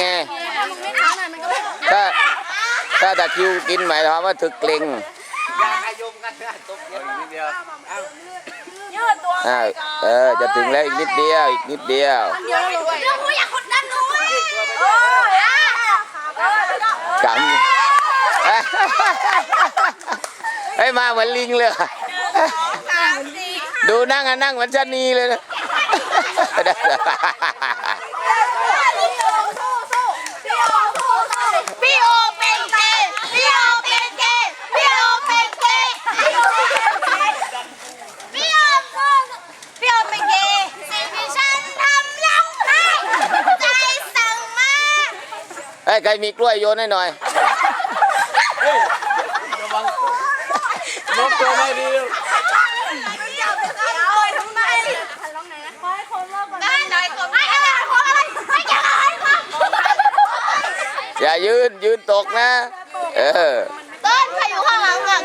ไงถ้ามึงไม่ท้าหน่อยมันก็ไม่ถ้าถ้าตะคริวกินหมายความว่าถึกเกร็งอยาขยมกันนะตกเย็นนิดเดียวยืดตัวอ่าเออจะถึงแล้วอีกนิดเดียวอีกนิดเดียวเดี๋ยวเราเดี๋ยวกูอยากกดดันหนูเออเออแล้วก็กำเฮ้ยมาเหมือนลิงเลยสามสี่ดูนั่งอะนั่งเหมือนชะนีเลยนะ ไห้ใจสั่งมาเฮ้ยใครมีกล้วยโยนให้หน่อยนกตัวไม่ดีได้ อย่ายืนยืนตกนะ เออ ต้นใครอยู่ข้างหลังอะ